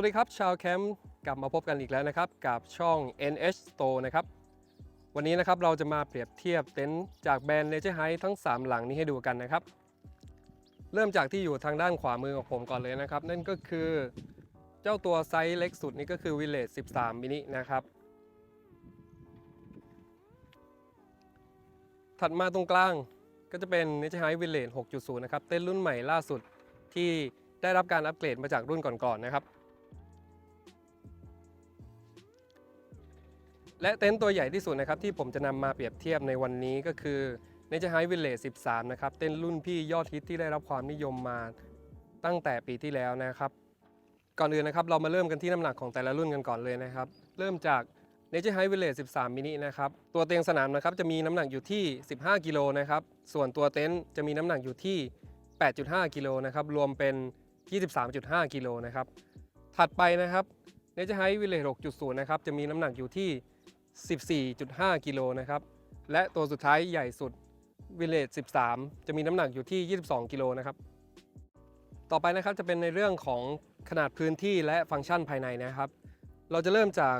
วัสดีครับ ชาวแคมป์กลับมาพบกันอีกแล้วนะครับ กับช่อง NH Store นะครับ วันนี้นะครับเราจะมาเปรียบเทียบเต็นท์จากแบรนด์ Nature High ทั้ง 3 หลังนี้ให้ดูกันนะครับ เริ่มจากที่อยู่ทางด้านขวามือของผมก่อนเลยนะครับ นั่นก็คือเจ้าตัวไซส์เล็กสุดนี่ก็คือ Village 13 มินินะครับ ถัดมาตรงกลางก็จะเป็น Nature High Village 6.0 นะครับ เต็นท์รุ่นใหม่ล่าสุดที่ได้รับการอัปเกรดมาจากรุ่นก่อนๆนะครับ และเต็นท์ตัวใหญ่ที่สุดนะครับที่ผมจะนำมาเปรียบเทียบในวันนี้ก็คือ Nature High Village 13 นะครับ เต็นท์รุ่นพี่ยอดฮิตที่ได้รับความนิยมมาตั้งแต่ปีที่แล้วนะครับ ก่อนอื่นนะครับเรามาเริ่มกันที่น้ำหนักของแต่ละรุ่นกันก่อนเลยนะครับ เริ่มจาก Nature High Village 13 มินินะครับ ตัวเตียงสนามนะครับจะมีน้ำหนักอยู่ที่ 15 กิโลนะครับ ส่วนตัวเต็นท์จะมีน้ำหนักอยู่ที่ 8.5 กิโลนะครับ รวมเป็น 23.5 กิโลนะครับ ถัดไปนะครับ Nature High Village 6.0 นะครับจะมีน้ำหนักอยู่ที่ 14.5 กิโลนะครับ และตัวสุดท้ายใหญ่สุด Village 13 จะมีน้ำหนักอยู่ที่ 22 กิโลนะครับ ต่อไปนะครับจะเป็นในเรื่องของขนาดพื้นที่และฟังก์ชันภายในนะครับ เราจะเริ่มจาก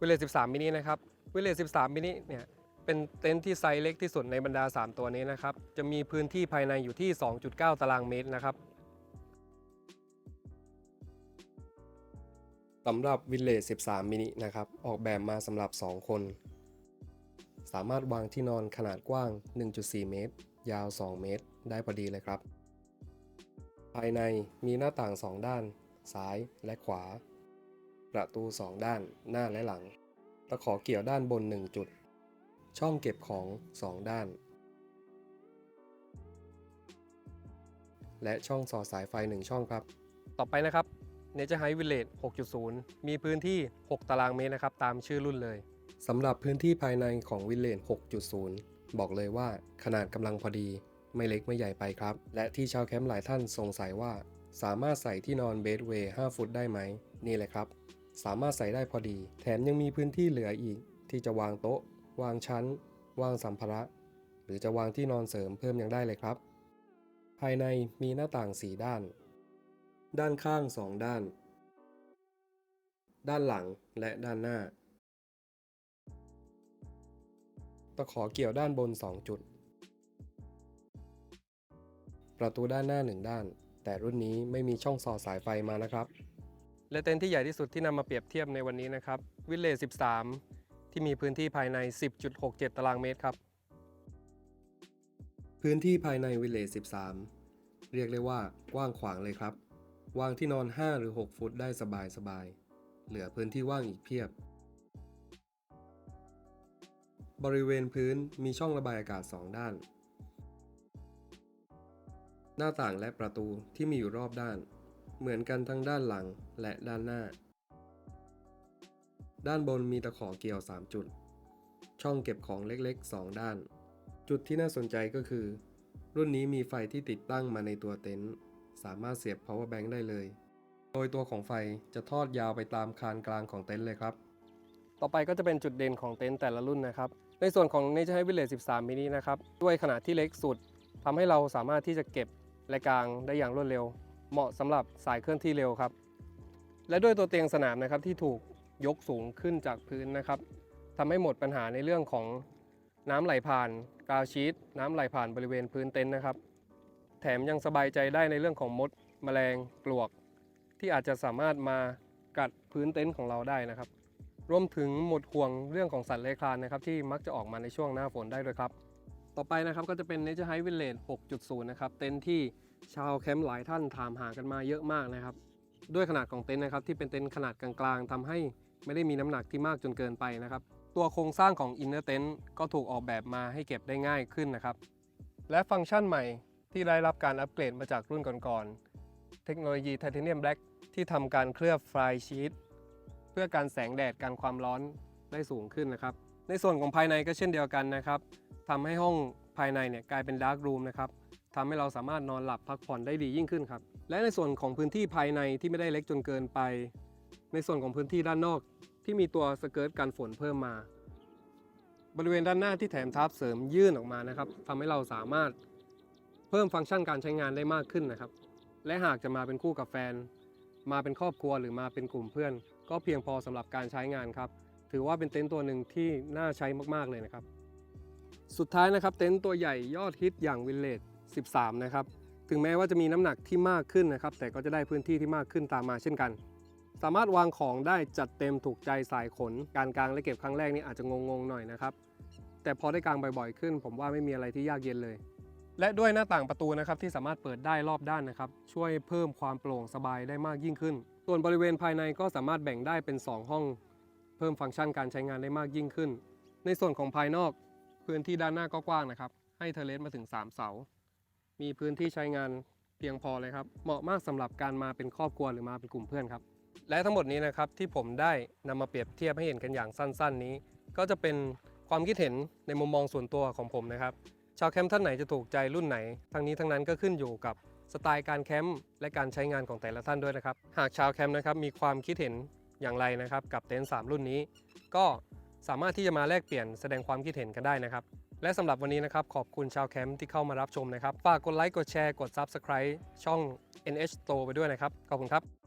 Village 13มินินะครับ Village 13มินิเนี่ยเป็นเต็นท์ที่ไซส์เล็กที่สุดในบรรดา 3 ตัวนี้นะครับ จะมีพื้นที่ภายในอยู่ที่ 2.9 ตารางเมตรนะครับ สำหรับ Village 13มินินะครับ ออกแบบมาสำหรับ 2 คน สามารถวางที่นอนขนาดกว้าง 1.4 เมตร ยาว 2 เมตร ได้พอดีเลยครับ ภายในมีหน้าต่าง 2 ด้าน ซ้ายและขวา ประตู 2 ด้าน หน้าและหลัง ตะขอเกี่ยวด้านบน 1 จุด ช่องเก็บของ 2 ด้าน และช่องสอดสายไฟ 1 ช่องครับ ต่อไปนะครับ Nature High Village 6.0 มีพื้นที่ 6 ตารางเมตรนะครับ ตามชื่อรุ่นเลยสำหรับพื้นที่ภายในของ Village 6.0 บอกเลยว่าขนาดกำลังพอดี ไม่เล็กไม่ใหญ่ไปครับ และที่ชาวแคมป์หลายท่านสงสัยว่า สามารถใส่ที่นอนเบดเวย์5ฟุตได้ไหม นี่แหละครับ สามารถใส่ได้พอดี แถมยังมีพื้นที่เหลืออีก ที่จะวางโต๊ะ วางชั้น วางสัมภาระ หรือจะวางที่นอนเสริมเพิ่มยังได้เลยครับ ภายในมีหน้าต่าง 4 ด้าน ด้านข้าง2ด้าน ด้านหลังและด้านหน้า ตะขอเกี่ยวด้านบน 2 จุด ประตูด้านหน้า 1 ด้าน แต่รุ่นนี้ไม่มีช่องสอดสายไฟมานะครับ และเต็นท์ที่ใหญ่ที่สุดที่นำมาเปรียบเทียบในวันนี้นะครับ วิลเลจ13 ที่มีพื้นที่ภายใน 10.67 ตารางเมตรครับ พื้นที่ภายในวิลเลจ13 เรียกได้ว่ากว้างขวางเลยครับ วางที่นอน 5 หรือ 6 ฟุตได้สบายสบาย เหลือพื้นที่ว่างอีกเพียบ บริเวณพื้นมีช่องระบายอากาศ 2 ด้าน หน้าต่างและประตูที่มีอยู่รอบด้าน เหมือนกันทั้งด้านหลังและด้านหน้า ด้านบนมีตะขอเกี่ยว 3 จุด ช่องเก็บของเล็กๆ 2 ด้าน จุดที่น่าสนใจก็คือ รุ่นนี้มีไฟที่ติดตั้งมาในตัวเต็นท์ สามารถเสียบ power bank ได้เลย โดยตัวของไฟจะทอดยาวไปตามคานกลางของเต็นท์เลยครับ ต่อไปก็จะเป็นจุดเด่นของเต็นท์แต่ละรุ่นนะครับ ในส่วนของ Nature High Village 13 มินินะครับ ด้วยขนาดที่เล็กสุดทำให้เราสามารถที่จะเก็บและกางได้อย่างรวดเร็ว เหมาะสำหรับสายเคลื่อนที่เร็วครับ และด้วยตัวเตียงสนามนะครับที่ถูกยกสูงขึ้นจากพื้นนะครับทำให้หมดปัญหาในเรื่องของน้ำไหลผ่านกาวชีตน้ำไหลผ่านบริเวณพื้นเต็นท์นะครับ แถมยังสบายใจได้ในเรื่องของมดแมลงปลวก ที่อาจจะสามารถมากัดพื้นเต็นท์ของเราได้นะครับ รวมถึงหมดห่วงเรื่องของสัตว์เลื้อยคลานนะครับที่มักจะออกมาในช่วงหน้าฝนได้ด้วยครับ ต่อไปนะครับก็จะเป็น Nature High Village 6.0 นะครับเต็นท์ที่ชาวแคมป์หลายท่านถามหากันมาเยอะมากนะครับ ด้วยขนาดของเต็นท์นะครับที่เป็นเต็นท์ขนาดกลางๆทำให้ไม่ได้มีน้ำหนักที่มากจนเกินไปนะครับตัวโครงสร้างของ Inner Tent ก็ถูกออกแบบมาให้เก็บได้ง่ายขึ้นนะครับ และฟังก์ชันใหม่ ที่ได้รับการอัปเกรดมาจากรุ่นก่อนๆ เทคโนโลยีไทเทเนียมแบล็กที่ทำการเคลือบไฟชีตเพื่อการแสงแดดการความร้อนได้สูงขึ้นนะครับ ในส่วนของภายในก็เช่นเดียวกันนะครับทำให้ห้องภายในเนี่ยกลายเป็นดาร์กรูมนะครับทำให้เราสามารถนอนหลับพักผ่อนได้ดียิ่งขึ้นครับ และในส่วนของพื้นที่ภายในที่ไม่ได้เล็กจนเกินไป ในส่วนของพื้นที่ด้านนอกที่มีตัวสเกิร์ตกันฝนเพิ่มมา บริเวณด้านหน้าที่แถมทับเสริมยื่นออกมานะครับทำให้เราสามารถ เพิ่มฟังก์ชันการใช้งานได้มากขึ้นนะครับ และหากจะมาเป็นคู่กับแฟน มาเป็นครอบครัวหรือมาเป็นกลุ่มเพื่อน ก็เพียงพอสำหรับการใช้งานครับ ถือว่าเป็นเต็นท์ตัวหนึ่งที่น่าใช้มากๆเลยนะครับ สุดท้ายนะครับเต็นท์ตัวใหญ่ยอดฮิตอย่างวิลเลจ13 นะครับ ถึงแม้ว่าจะมีน้ำหนักที่มากขึ้นนะครับ แต่ก็จะได้พื้นที่ที่มากขึ้นตามมาเช่นกัน สามารถวางของได้จัดเต็มถูกใจสายขน การกางและเก็บครั้งแรกนี่อาจจะงงๆหน่อยนะครับ แต่พอได้กางบ่อยๆขึ้น ผมว่าไม่มีอะไรที่ยากเย็นเลย และด้วยหน้าต่างประตูนะครับที่สามารถเปิดได้รอบด้านนะครับ ช่วยเพิ่มความโปร่งสบายได้มากยิ่งขึ้น ส่วนบริเวณภายในก็สามารถแบ่งได้เป็น 2 ห้อง เพิ่มฟังก์ชันการใช้งานได้มากยิ่งขึ้น ในส่วนของภายนอก พื้นที่ด้านหน้าก็กว้างนะครับ ให้เทเลสมาถึง 3 เสา มีพื้นที่ใช้งานเพียงพอเลยครับ เหมาะมากสำหรับการมาเป็นครอบครัวหรือมาเป็นกลุ่มเพื่อนครับ และทั้งหมดนี้นะครับที่ผมได้นำมาเปรียบเทียบให้เห็นกันอย่างสั้น ๆ นี้ ก็จะเป็นความคิดเห็นในมุมมองส่วนตัวของผมนะครับ ชาวแคมป์ท่านไหนจะถูกใจรุ่นไหน ทั้งนี้ทั้งนั้นก็ขึ้นอยู่กับสไตล์การแคมป์และการใช้งานของแต่ละท่านด้วยนะครับ หากชาวแคมป์นะครับมีความคิดเห็นอย่างไรนะครับ กับเต็นท์3รุ่นนี้ ก็สามารถที่จะมาแลกเปลี่ยนแสดงความคิดเห็นกันได้นะครับ และสำหรับวันนี้นะครับ ขอบคุณชาวแคมป์ที่เข้ามารับชมนะครับ ฝากกดไลค์กดแชร์กด Subscribe ช่อง NH Store ไปด้วยนะครับ ขอบคุณครับ